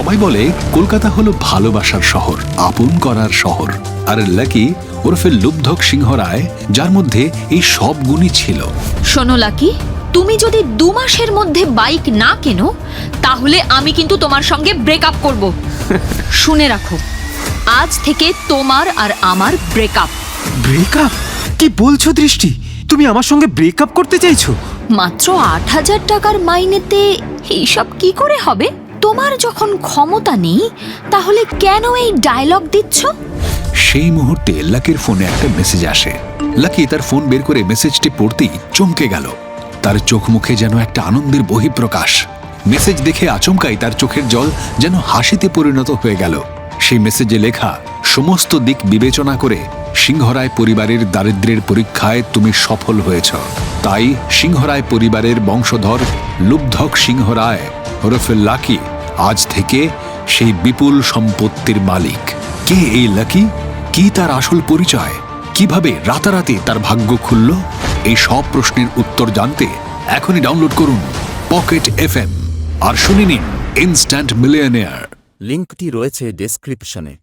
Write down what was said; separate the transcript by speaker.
Speaker 1: সবাই বলে কলকাতা হলো ভালোবাসার শহর আপন করার শহর। আর লাকি ওরফে লুব্ধক সিংহ রায় যার মধ্যে এই সব গুণই ছিল।
Speaker 2: শোনো লাকি তুমি যদি দু মাসের মধ্যে বাইক না কেনো তাহলে আমি কিন্তু তোমার সঙ্গে ব্রেকআপ করব। শুনে রাখো আজ থেকে তোমার আর আমার ব্রেকআপ
Speaker 3: ব্রেকআপ? কি বলছো দৃষ্টি? তুমি আমার সঙ্গে ব্রেকআপ করতে চাইছো?
Speaker 2: মাত্র আট হাজার টাকার মাইনেতে এইসব কি করে হবে? তোমার যখন ক্ষমতা নেই, তাহলে কেন এই ডায়লগ দিচ্ছ?
Speaker 1: সেই মুহূর্তে লাকির ফোনে একটা মেসেজ আসে। লাকি তার ফোন বের করে মেসেজটি পড়তেই চমকে গেল। তার চোখ মুখে যেন একটা আনন্দের বহিঃপ্রকাশ। মেসেজ দেখে আচমকাই তার চোখের জল যেন হাসিতে পরিণত হয়ে গেল। সেই মেসেজে লেখা, সমস্ত দিক বিবেচনা করে সিংহরায় পরিবারের দারিদ্র্যের পরীক্ষায় তুমি সফল হয়েছ। তাই সিংহরায় পরিবারের বংশধর লুব্ধক সিংহরায় ওরফে লাকি আজ থেকে সেই বিপুল সম্পত্তির মালিক। কে এই লাকি? কি তার আসল পরিচয়? কীভাবে রাতারাতি তার ভাগ্য খুলল? এই সব প্রশ্নের উত্তর জানতে এখনই ডাউনলোড করুন পকেট এফএম। আর শুনে নিন ইনস্ট্যান্ট মিলিয়নিয়ার।
Speaker 4: লিঙ্কটি রয়েছে ডেসক্রিপশনে।